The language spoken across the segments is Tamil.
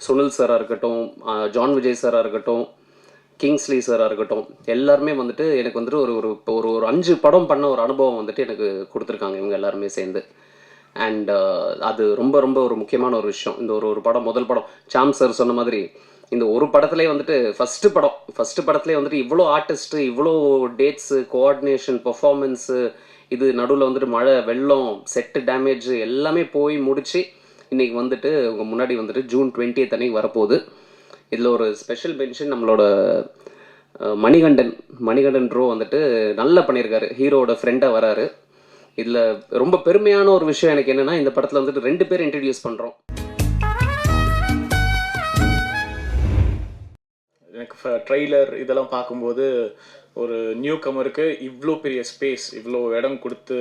சுனில் சாராக இருக்கட்டும் ஜான் விஜய் சாராக இருக்கட்டும் கிங்ஸ்லி சாராக இருக்கட்டும் எல்லாருமே வந்துட்டு எனக்கு வந்துட்டு ஒரு ஒரு இப்போ ஒரு ஒரு அஞ்சு படம் பண்ண ஒரு அனுபவம் வந்துட்டு எனக்கு கொடுத்துருக்காங்க இவங்க எல்லாருமே சேர்ந்து. அண்ட் அது ரொம்ப ரொம்ப ஒரு முக்கியமான ஒரு விஷயம். இந்த ஒரு ஒரு படம் முதல் படம் சாம் சார் சொன்ன மாதிரி இந்த ஒரு படத்துலேயே வந்துட்டு ஃபஸ்ட்டு படம் ஃபஸ்ட்டு படத்துலேயே வந்துட்டு இவ்வளோ ஆர்டிஸ்ட்டு இவ்வளோ டேட்ஸு கோஆர்டினேஷன் பர்ஃபார்மன்ஸு இது நடுவில் வந்துட்டு மழை வெள்ளம் செட்டு டேமேஜ் எல்லாமே போய் முடித்து இன்னைக்கு வந்துட்டு உங்கள் முன்னாடி வந்துட்டு ஜூன் டுவெண்ட்டி அன்றைக்கி வரப்போகுது. இதில் ஒரு ஸ்பெஷல் மென்ஷன் நம்மளோட மணிகண்டன் மணிகண்டன் ப்ரோ வந்துட்டு நல்லா பண்ணியிருக்காரு ஹீரோட ஃப்ரெண்டாக வராரு. இதில் ரொம்ப பெருமையான ஒரு விஷயம் எனக்கு என்னென்னா இந்த படத்தில் வந்துட்டு ரெண்டு பேர் இன்ட்ரடியூஸ் பண்ணுறோம் எனக்கு ட்ரெய்லர் இதெல்லாம் பார்க்கும்போது ஒரு நியூ கமருக்கு இவ்வளோ பெரிய ஸ்பேஸ் இவ்வளோ இடம் கொடுத்து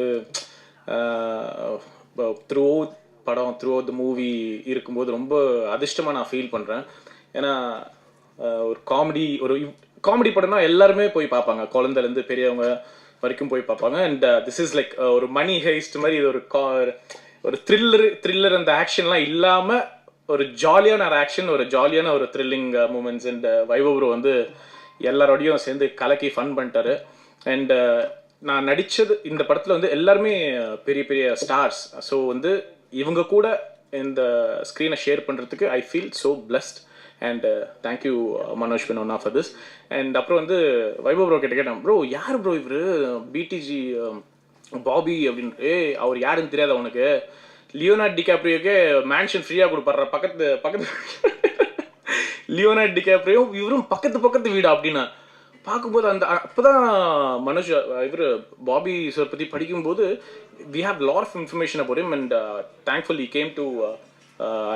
த்ரூ படம் த்ரூ த மூவி இருக்கும்போது ரொம்ப அதிர்ஷ்டமாக நான் ஃபீல் பண்ணுறேன் ஏன்னா ஒரு காமெடி ஒரு காமெடி படம்னா எல்லாருமே போய் பார்ப்பாங்க. குழந்தைலேருந்து பெரியவங்க வரைக்கும் போய் பார்ப்பாங்க. அண்ட் திஸ் இஸ் லைக் ஒரு மணி ஹெய்ஸ்ட் மாதிரி இது ஒரு கா- ஒரு த்ரில்லர் த்ரில்லர் அந்த ஆக்ஷன்லாம் இல்லாமல் ஒரு ஜாலியான ஒரு ஆக்ஷன் ஒரு ஜாலியான ஒரு த்ரில்லிங் மூமெண்ட்ஸ் அண்ட் வைபவ் வந்து எல்லாரோடையும் சேர்ந்து கலக்கி ஃபன் பண்ணிட்டாரு. அண்ட் uh, நான் நடித்தது இந்த படத்தில் வந்து எல்லாருமே பெரிய பெரிய ஸ்டார்ஸ் ஸோ வந்து இவங்க கூட இந்த ஸ்க்ரீனை ஷேர் பண்ணுறதுக்கு I feel so blessed and thank you Manoj பினோனா for this and அப்புறம் வந்து வைபவ் ப்ரோ கிட்ட கேட்டேன் ப்ரோ யார் ப்ரோ இவர்? பிடிஜி பாபி அப்படின்னு. ஏய் அவர் யாருன்னு தெரியாத உனக்கு? லியோனார்ட் டிகாப்ரியோக்கே மேன்ஷன் ஃப்ரீயாக கொடுப்பாரு பக்கத்து பக்கத்து லியோனார்ட் டிகாப்ரியோ இவரும் பக்கத்து பக்கத்து வீடு? அப்படின்னா பார்க்கும்போது அந்த அப்போதான் மனோஜ் இவர் பாபி சார் பற்றி படிக்கும்போது we have lot of information அப்போ and thankful he came to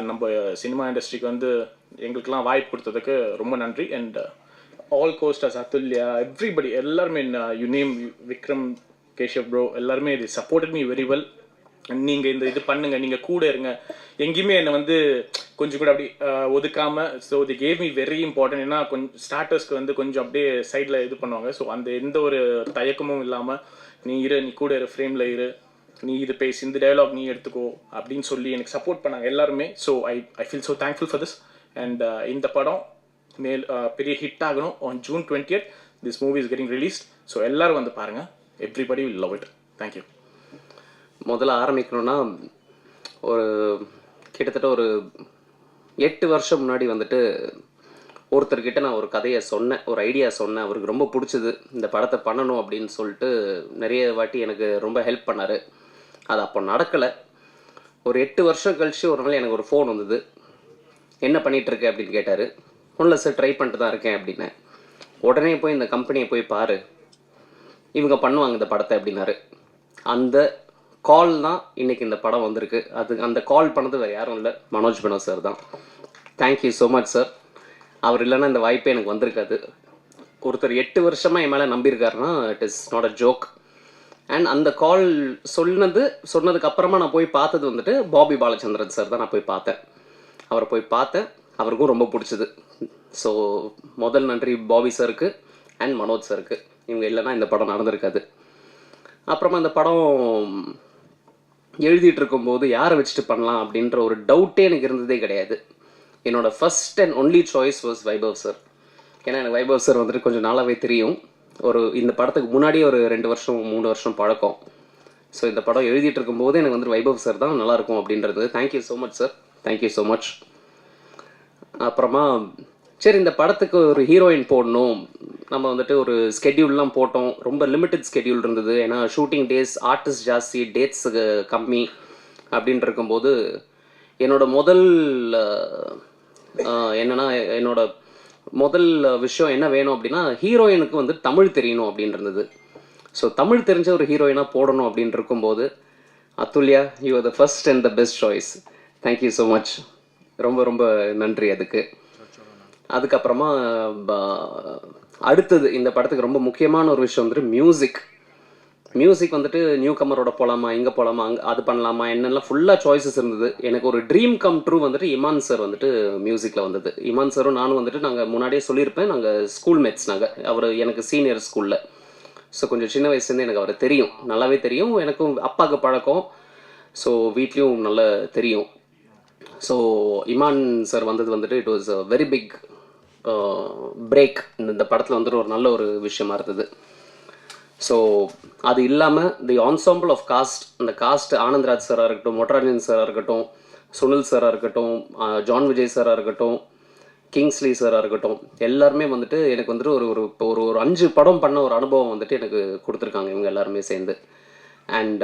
நம்ம சினிமா இண்டஸ்ட்ரிக்கு வந்து எங்களுக்கெல்லாம் வாய்ப்பு கொடுத்ததுக்கு ரொம்ப நன்றி and all costars Athulya everybody எல்லாருமே uh, you name Vikram Keshav bro எல்லாருமே இது சப்போர்ட்டட் மீ வெரி வெல் நீங்கள் இந்த இது பண்ணுங்க நீங்கள் கூட இருங்க. எங்கேயுமே என்னை வந்து கொஞ்சம் கூட அப்படி ஒதுக்காம so they gave me very important ஏன்னா கொஞ்சம் ஸ்டார்டர்ஸ்க்கு வந்து கொஞ்சம் அப்படியே சைடில் இது பண்ணுவாங்க. ஸோ அந்த எந்த ஒரு தயக்கமும் இல்லாமல் நீ இரு நீ கூட இரு ஃப்ரேமில் இரு. நீ இது பேசி இந்த டைலாக் நீ எடுத்துக்கோ அப்படின்னு சொல்லி எனக்கு சப்போர்ட் பண்ணாங்க எல்லாருமே. So I I feel so thankful for this and இந்த படம் மேல் பெரிய ஹிட் ஆகணும். On June twentieth this movie is getting released so எல்லோரும் வந்து பாருங்கள் everybody will love it thank you முதல்ல ஆரம்பிக்கணும்னா ஒரு கிட்டத்தட்ட ஒரு எட்டு வருஷம் முன்னாடி வந்துட்டு ஒருத்தர்கிட்ட நான் ஒரு கதையை சொன்னேன் ஒரு ஐடியா சொன்னேன். அவருக்கு ரொம்ப பிடிச்சது. இந்த படத்தை பண்ணணும் அப்படின்னு சொல்லிட்டு நிறைய வாட்டி எனக்கு ரொம்ப ஹெல்ப் பண்ணார். அது அப்போ நடக்கலை. ஒரு எட்டு வருஷம் கழிச்சு ஒரு நாள் எனக்கு ஒரு ஃபோன் வந்தது. என்ன பண்ணிகிட்ருக்க அப்படின்னு கேட்டார். ஒன்றில் சார் ட்ரை பண்ணிட்டு தான் இருக்கேன் அப்படின்னேன். உடனே போய் இந்த கம்பெனியை போய் பாரு. இவங்க பண்ணுவாங்க இந்த படத்தை அப்படின்னாரு. அந்த கால் தான் இன்னைக்கு இந்த படம் வந்திருக்கு. அது அந்த கால் பண்ணது வேறு யாரும் இல்லை. மனோஜ் பினோ சார் தான். Thank you so much sir அவர் இல்லைன்னா இந்த வாய்ப்பே எனக்கு வந்திருக்காது. ஒருத்தர் எட்டு வருஷமாக என் மேலே நம்பியிருக்காருன்னா it is not a joke and அந்த கால் சொன்னது சொன்னதுக்கு அப்புறமா நான் போய் பார்த்தது வந்துட்டு பாபி பாலச்சந்திரன் சார் தான் நான் போய் பார்த்தேன். அவரை போய் பார்த்தேன். அவருக்கும் ரொம்ப பிடிச்சது. ஸோ முதல் நன்றி பாபி சாருக்கு அண்ட் மனோஜ் சாருக்கு இவங்க இல்லைன்னா இந்த படம் நடந்திருக்காது. அப்புறமா இந்த படம் எழுதிட்டு இருக்கும்போது யாரை வச்சுட்டு பண்ணலாம் அப்படின்ற ஒரு டவுட்டே எனக்கு இருந்ததே கிடையாது. என்னோட first and only choice was Vaibhav sir ஏன்னா எனக்கு வைபவ் சார் வந்துட்டு கொஞ்சம் நாளாகவே தெரியும். ஒரு இந்த படத்துக்கு முன்னாடியே ஒரு ரெண்டு வருஷம் மூணு வருஷம் பழக்கம். ஸோ இந்த படம் எழுதிட்டு இருக்கும்போது எனக்கு வந்து வைபவ் சார் தான் நல்லாயிருக்கும் அப்படின்றது. Thank you so much sir thank you so much அப்புறமா சரி இந்த படத்துக்கு ஒரு ஹீரோயின் போடணும். நம்ம வந்துட்டு ஒரு ஸ்கெடியூல்லாம் போட்டோம். ரொம்ப லிமிட்டட் ஸ்கெடியூல் இருந்தது. ஏன்னா ஷூட்டிங் டேஸ் ஆர்டிஸ்ட் ஜாஸ்தி டேட்ஸ் கம்மி அப்படின்ட்டு இருக்கும்போது என்னோட முதல் என்னன்னா என்னோட முதல் விஷயம் என்ன வேணும் அப்படின்னா ஹீரோயினுக்கு வந்து தமிழ் தெரியணும் அப்படின்னு இருந்தது. ஸோ தமிழ் தெரிஞ்ச ஒரு ஹீரோயினாக போடணும் அப்படின்னு இருக்கும்போது Athulya you are the first and the best choice thank you so much ரொம்ப ரொம்ப நன்றி அதுக்கு. அதுக்கப்புறமா ப- அடுத்தது இந்த படத்துக்கு ரொம்ப முக்கியமான ஒரு விஷயம் வந்துட்டு மியூசிக் மியூசிக் வந்துட்டு நியூ கமரோட போகலாமா இங்கே போகலாமா அங்கே அது பண்ணலாமா என்னெல்லாம் ஃபுல்லாக சாய்ஸஸ் இருந்தது. எனக்கு ஒரு ட்ரீம் கம் ட்ரூ வந்துட்டு இமான் சார் வந்துட்டு மியூசிக்கில் வந்தது. இமான் சாரும் நானும் வந்துட்டு நாங்கள் முன்னாடியே சொல்லியிருப்பேன் நாங்கள் ஸ்கூல் மேட்ஸ் நாங்கள் அவர் எனக்கு சீனியர் ஸ்கூலில் ஸோ கொஞ்சம் சின்ன வயசுலேருந்து எனக்கு அவரை தெரியும். நல்லாவே தெரியும். எனக்கும் அப்பாவுக்கு பழக்கம். ஸோ வீட்லேயும் நல்லா தெரியும். ஸோ இமான் சார் வந்தது வந்துட்டு it was a very big break இந்த படத்தில் வந்துட்டு ஒரு நல்ல ஒரு விஷயமா இருந்தது. ஸோ அது இல்லாமல் தி ஆன்சாம்பிள் ஆஃப் காஸ்ட் அந்த காஸ்ட் ஆனந்த்ராஜ் சாராக இருக்கட்டும் மொட்டராஜன் சாராக இருக்கட்டும் சுனில் சாராக இருக்கட்டும் ஜான் விஜய் சாராக இருக்கட்டும் கிங்ஸ்லி சாராக இருக்கட்டும் எல்லாருமே வந்துட்டு எனக்கு வந்துட்டு ஒரு ஒரு இப்போ ஒரு ஒரு அஞ்சு படம் பண்ண ஒரு அனுபவம் வந்துட்டு எனக்கு கொடுத்துருக்காங்க இவங்க எல்லாருமே சேர்ந்து. அண்ட்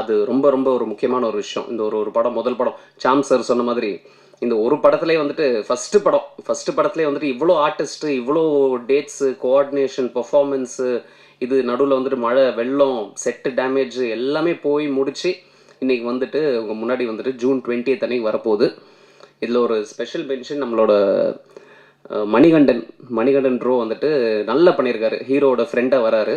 அது ரொம்ப ரொம்ப ஒரு முக்கியமான ஒரு விஷயம். இந்த ஒரு ஒரு படம் முதல் படம் சாம் சார் சொன்ன மாதிரி இந்த ஒரு படத்துலேயே வந்துட்டு ஃபஸ்ட்டு படம். ஃபஸ்ட்டு படத்துலேயே வந்துட்டு இவ்வளோ ஆர்டிஸ்ட்டு இவ்வளோ டேட்ஸு கோஆர்டினேஷன் பர்ஃபார்மன்ஸு இது நடுவில் வந்துட்டு மழை வெள்ளம் செட்டு டேமேஜ் எல்லாமே போய் முடிச்சு இன்னைக்கு வந்துட்டு உங்க முன்னாடி வந்துட்டு ஜூன் டுவெண்ட்டியத் அன்னைக்கு வரப்போகுது. இதில் ஒரு ஸ்பெஷல் மென்ஷன் நம்மளோட மணிகண்டன். மணிகண்டன் ப்ரோ வந்துட்டு நல்லா பண்ணியிருக்காரு ஹீரோட ஃப்ரெண்டாக வராரு.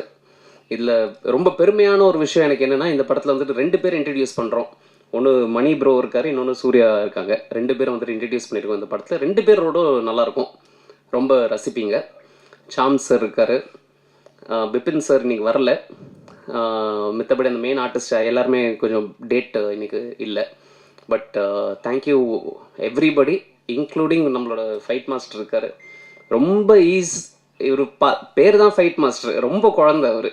இதில் ரொம்ப பெருமையான ஒரு விஷயம் எனக்கு என்னென்னா இந்த படத்தில் வந்துட்டு ரெண்டு பேர் இன்ட்ரடியூஸ் பண்ணுறோம் ஒன்று மணி ப்ரோ இருக்கார் இன்னொன்று சூர்யா இருக்காங்க. ரெண்டு பேரும் வந்துட்டு இன்ட்ரடியூஸ் பண்ணியிருக்கோம் இந்த படத்தில். ரெண்டு பேரோட நல்லாயிருக்கும். ரொம்ப ரசிப்பீங்க. சாம் சார் இருக்கார். பிபின் சார் இன்னைக்கு வரல. மித்தபடி அந்த மெயின் ஆர்டிஸ்ட் எல்லாருமே கொஞ்சம் டேட் இன்றைக்கி இல்லை. But thank you everybody including நம்மளோட ஃபைட் மாஸ்டர் இருக்கார். ரொம்ப ஈஸ் இவர் ப பேர் தான் ஃபைட் மாஸ்டர் ரொம்ப குழந்த அவர்.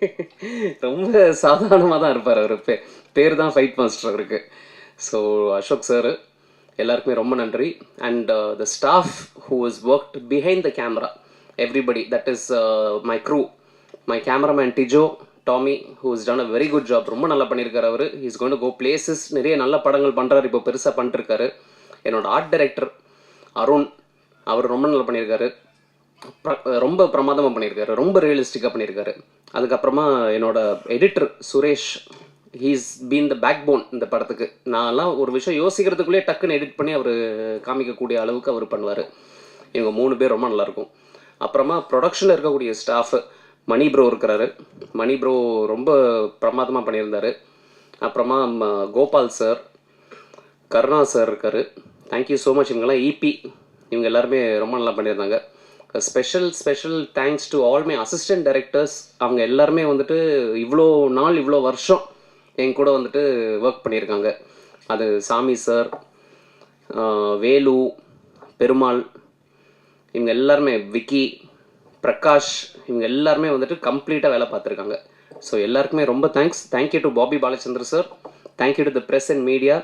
ரொம்ப சாதாரணமாக தான் இருப்பார் அவர். பேர் பேர் தான் ஃபைட் மாஸ்டர் அவருக்கு ஸோ அசோக் சார் எல்லாருக்குமே ரொம்ப நன்றி. And the staff who is worked behind the camera everybody that is my crew my cameraman Tijo Tommy who is done a very good job ரொம்ப நல்லா பண்ணியிருக்காரு அவர். இஸ் கொண்டு கோ பிளேசஸ் நிறைய நல்ல படங்கள் பண்ணுறாரு இப்போ பெருசாக பண்ணிருக்காரு. என்னோட ஆர்ட் டைரக்டர் அருண் அவர் ரொம்ப நல்லா பண்ணியிருக்காரு ரொம்ப பிரமாதமாக பண்ணியிருக்காரு ரொம்ப ரியலிஸ்டிக்காக பண்ணியிருக்காரு அதுக்கப்புறமா என்னோட editor Suresh he's been the backbone இந்த படத்துக்கு. நான்லாம் ஒரு விஷயம் யோசிக்கிறதுக்குள்ளேயே டக்குன்னு எடிட் பண்ணி அவர் காமிக்கக்கூடிய அளவுக்கு அவர் பண்ணுவார். இவங்க மூணு பேர் ரொம்ப நல்லாயிருக்கும் அப்புறமா ப்ரொடக்ஷனில் இருக்கக்கூடிய ஸ்டாஃப் மணி ப்ரோ இருக்கிறாரு. மணி ப்ரோ ரொம்ப பிரமாதமாக பண்ணியிருந்தாரு. அப்புறமா ம, கோபால் சார் கருணா சார் இருக்கார். தேங்க்யூ ஸோ மச் இவங்கெல்லாம் இபி இவங்க எல்லாருமே ரொம்ப நல்லா பண்ணியிருந்தாங்க. Special special thanks to all my assistant directors அவங்க எல்லாருமே வந்துட்டு இவ்வளோ நாள் இவ்வளோ வருஷம் என் கூட வந்துட்டு ஒர்க் பண்ணியிருக்காங்க. அது சாமி சார் வேலு பெருமாள் இவங்க எல்லாருமே விக்கி பிரகாஷ் இவங்க எல்லாருமே வந்துட்டு கம்ப்ளீட்டாக வேலை பார்த்துருக்காங்க. ஸோ எல்லாருக்குமே ரொம்ப thanks thank you to Bobby Balachandra sir thank you to the press and media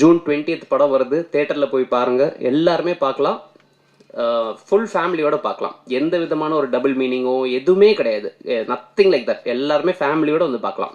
June 20th படம் வருது. தேட்டரில் போய் பாருங்கள் எல்லாருமே பார்க்கலாம். ஃபுல் ஃபேமிலியோட பார்க்கலாம். எந்த விதமான ஒரு டபுள் மீனிங்கோ எதுவுமே கிடையாது. நத்திங் லைக் தட் எல்லாருமே ஃபேமிலியோட வந்து பார்க்கலாம்.